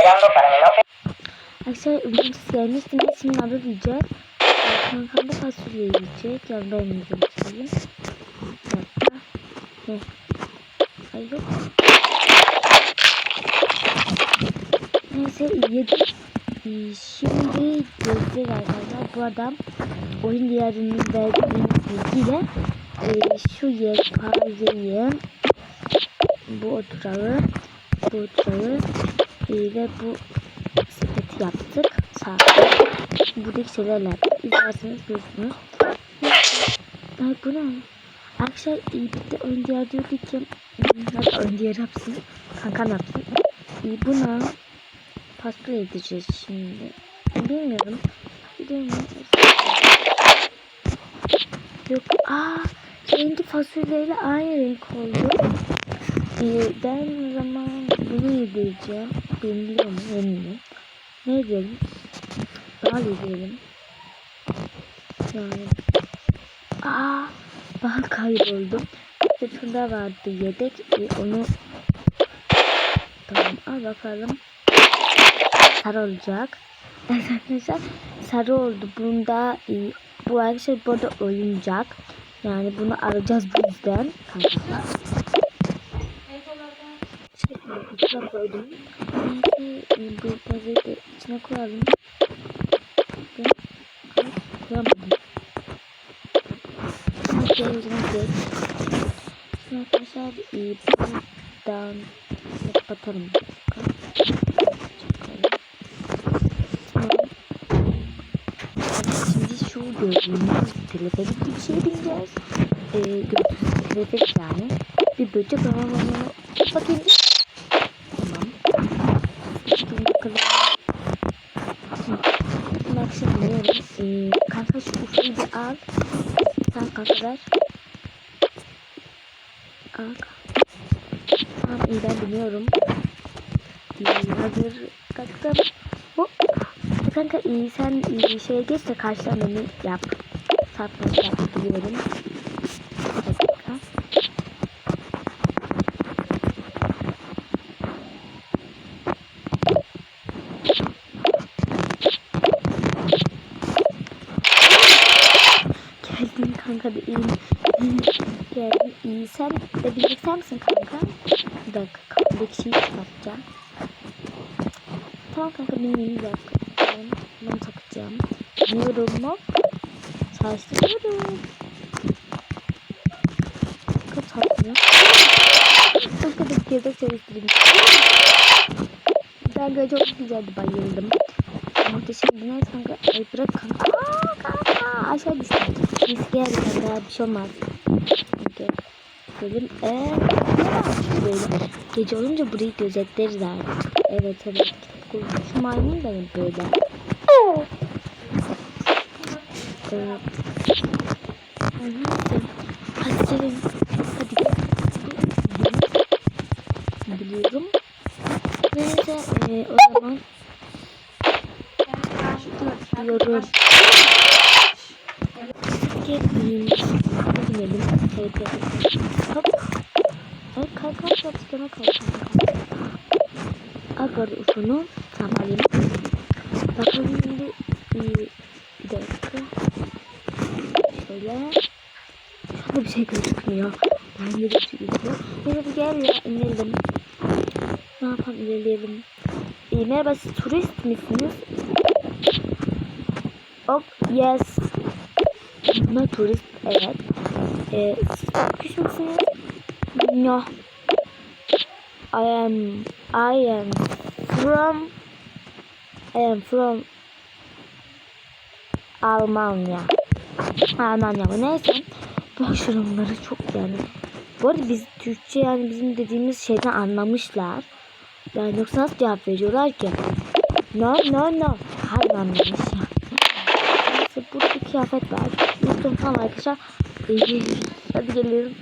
llegando para mi novio. Arkadaşlar siz gelmişsiniz. Şimdi diyecek. Kankam da fasulye yiyecek. Yani ben yiyeceğim söyleyeyim. Bir dakika. Ay yok. Neyse yedim. Ee, Şimdi göreceğiz arkadaşlar. Bu adam oyun diyarının verdiği bilgiyle e, şu yelpazeyi bu oturağı bu oturağı ve bu sepeti yaptık. Sağ Buradaki şeylerle. İzlerseniz görürsünüz. Ay bu ne? Arkadaşlar e, bir de oyun diyar diyordu ki hadi oyun diyar yapsın. Kankam yapsın. E, buna pasta yedireceğiz şimdi. Bilmiyorum. Bilmiyorum. Yok. Aa, rengi fasulyeyle aynı renk oldu. Ee, ben o zaman bunu yedireceğim. Bilmiyorum, eminim. Ne diyelim? Daha yedirelim. Yani. Aa, ben kayboldum. Sırtında vardı yedek. Ee, onu Tamam, al bakalım. Sarı olacak. Arkadaşlar sarı oldu. Bunda e, bu arkadaşlar burada oyuncak. Yani bunu alacağız bu yüzden. Kanka. İçine koydum. E, bu pazarı içine koyalım. Koyamadım. Şimdi televizyon geç. Şimdi arkadaşlar e, buradan kapatalım. Şimdi şu gördüğünüz teleferik gibi şey bineceğiz. Ee, teleferik yani. Bir böcek ama bakayım. Tamam. Şimdi bakalım. Şimdi ee, kanka şu ufayı bir al. Sen kanka ver. Al. Tamam iyi ben biliyorum. Hazır. Kalktım. Hop. Kanka iyi sen iyi şeye geç de karşıdan yap. Satmak yapabiliyorum. Bir dakika. Kanka da iyi. Geldin iyi. Sen de sen misin kanka? Bir dakika kafadaki şeyi çıkartacağım. Tamam kanka bilmiyorum bir dakika. Ben bunu takacağım. Biliyorum mu? Çalıştırıyorum. Çok tatlı. Kanka da gezek çalıştırayım. Kanka çok güzeldi bayıldım. Muhteşem neyse kanka. Ay bırak kanka. Aa kanka aşağı düştüm. Neyse gel kanka bir şey olmaz. Kanka. Dedim eee böyle gece olunca burayı gözetleriz artık. Evet evet. Şu maymun da böyle. Evet. Hadi gelin. Hadi gel. Biliyorum. Neyse e, o zaman diyorum. Gelin. Gidelim. Evet evet. Hop. Evet kalk kalk. Yana kalk. Al böyle ufunu. Tamam alayım. Bakalım şimdi bir dakika. Şöyle. Şu anda bir şey gözükmüyor. Ben de bir şey gözükmüyor. Neyse gel ya inelim. Ne yapalım ilerleyelim. İyi merhaba siz turist misiniz? Hop yes. Ben turist evet. Ee, siz Türk misiniz? No. I am I am from I am from Almanya. Almanya mı? Neyse. Boş ver onları çok yani. Bu arada biz Türkçe yani bizim dediğimiz şeyden anlamışlar. Yani yoksa nasıl cevap veriyorlar ki? No no no. Hayır anlamış ya. Neyse burada bir kıyafet var. Yoksa falan arkadaşlar. Hadi gelelim.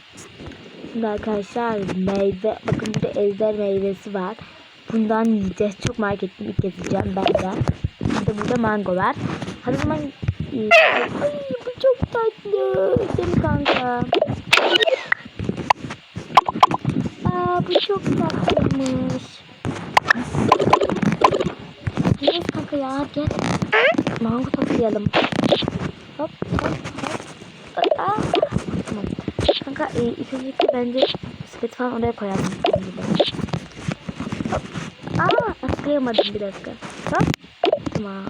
Şimdi arkadaşlar meyve. Bakın burada ejder meyvesi var. Bundan yiyeceğiz. Çok merak ettim. İlk kez yiyeceğim ben de. Bir de burada mango var. Hadi o zaman Ay, bu çok tatlı. Değil mi kanka? Aa bu çok tatlıymış. kanka ya gel. Mango toplayalım. Hop hop hop. Aa. Kanka e, ilk öncelikle bence sepet falan oraya koyalım. Hop. Aa atlayamadım bir dakika. Hop. Tamam.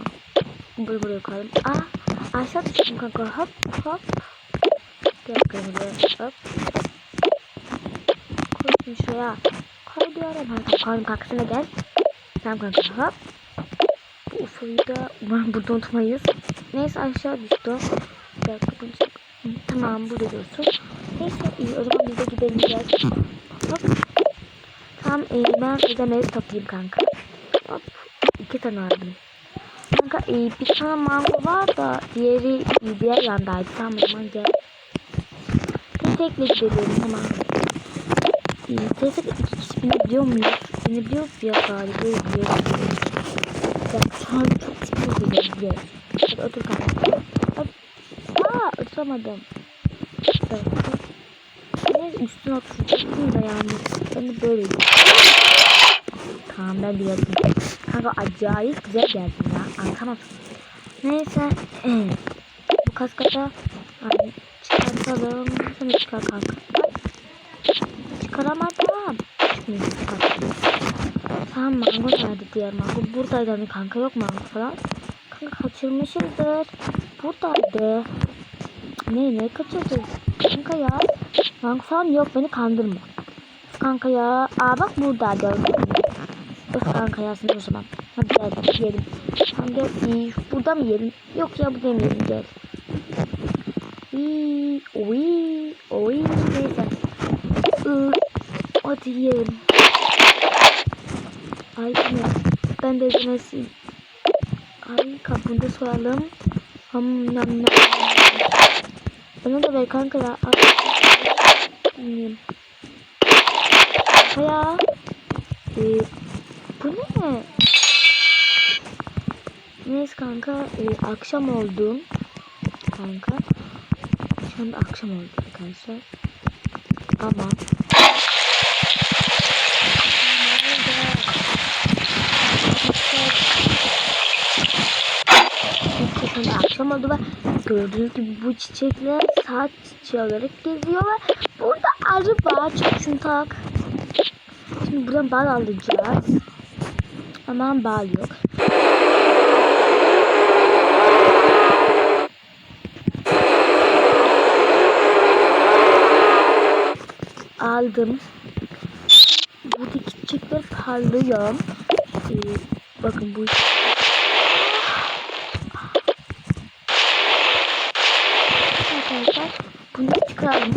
Buraya buraya koyalım. Aa aşağı düştüm kanka. Hop hop. Gel bakalım buraya. Hop. Koy şunu şuraya. Koy diyorum. Kanka koydum kankasına gel. Tamam kanka hop. Bu ufoyu da umarım burada unutmayız. Neyse aşağı düştü. Bir dakika bunu Tamam burada dursun. Neyse iyi o zaman biz de gidelim biraz. Hop. Tamam e, ben ödemeyi toplayayım kanka. Hop. İki tane aldım. Kanka e, bir tane mango var da diğeri e, diğer yandaydı. Tamam o zaman gel. Tek tekle gidelim tamam. E, de iki kişi binebiliyor muyuz? Binebiliyoruz ya galiba. Biliyoruz. Ya çok sıkıntı biliyoruz. Hadi otur kanka. Hop. Aa oturamadım. Evet. Üstüne oturacaktım da yani. Ben böyle Tamam ben biliyorum. Kanka acayip güzel geldin ya. Anlatamazsın. Neyse. Bu kaskata yani çıkartalım. De çıkar kanka. Çıkaramadım. Tamam mango nerede diğer mango? Buradaydı hani kanka yok mango falan. Kanka kaçırmışızdır. Buradaydı. Ne ne kaçırdık? Kanka ya. Falan yok beni kandırma. Kanka ya. Aa bak buradaydı. Öf kanka ya sen o zaman. Hadi gel yiyelim. Gel. İyi, burada mı yiyelim? Yok ya burada yemeyelim gel. İyi, oy, oy, neyse. Iı, hadi yiyelim. Ay ne? Ben de izlemesiyim. Ay kapını da soyalım. Ham nam nam. Bana da ver kanka ya. Ay. Yiyeyim. Ya. Ee, bu ne? Neyse kanka e, akşam oldu. Kanka. Şu anda akşam oldu arkadaşlar. Ama Oldu ve gördüğünüz gibi bu çiçekler saat çiçeği olarak geziyorlar. Burada arı var. Çok şunu tak. Şimdi buradan bal alacağız. Ama bal yok. Aldım. Buradaki çiçekler parlıyor. Ee, bakın bu Arkadaşlar bunu çıkaralım.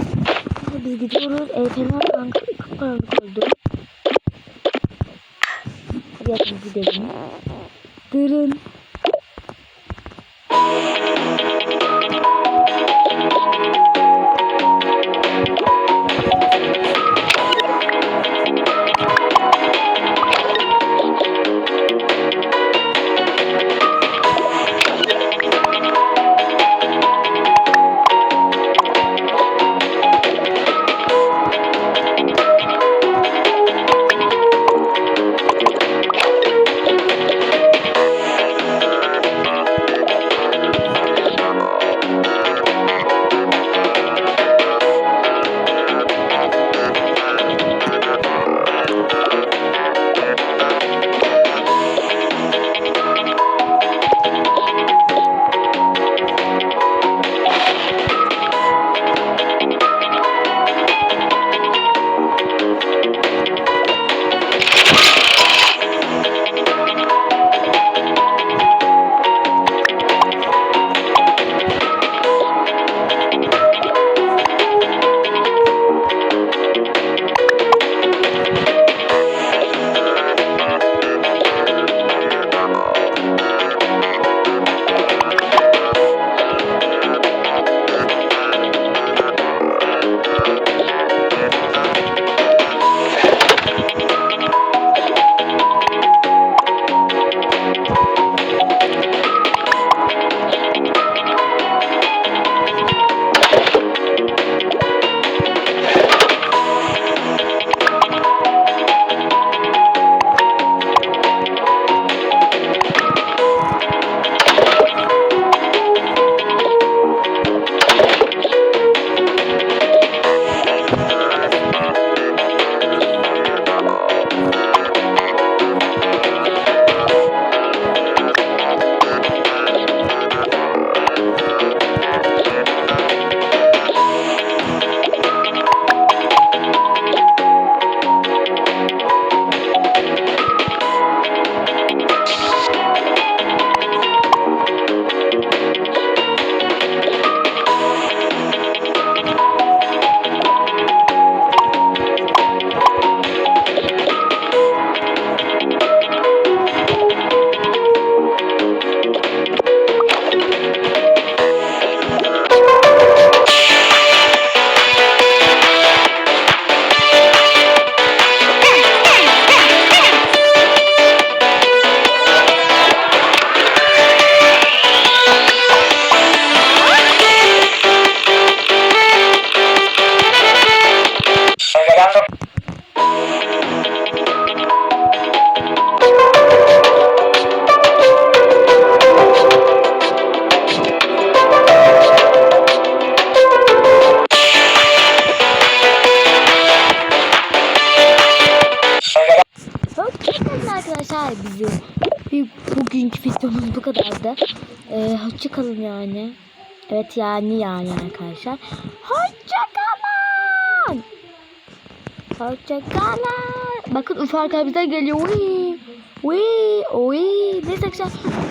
Şimdi biz gidiyoruz. E, fena kanka karanlık oldu. Yakın gidelim. arkadaşlar bizim bugünkü videomuz bu kadardı. Ee, hoşça kalın yani. Evet yani yani arkadaşlar. Hoşça kalın. Hoşça kalın. Bakın ufak abiden geliyor. Uy. Uy. Uy. Neyse arkadaşlar.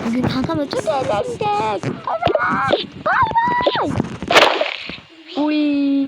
Bugün kankamla çok eğlendik. Bye bye. Bye bye. Uy.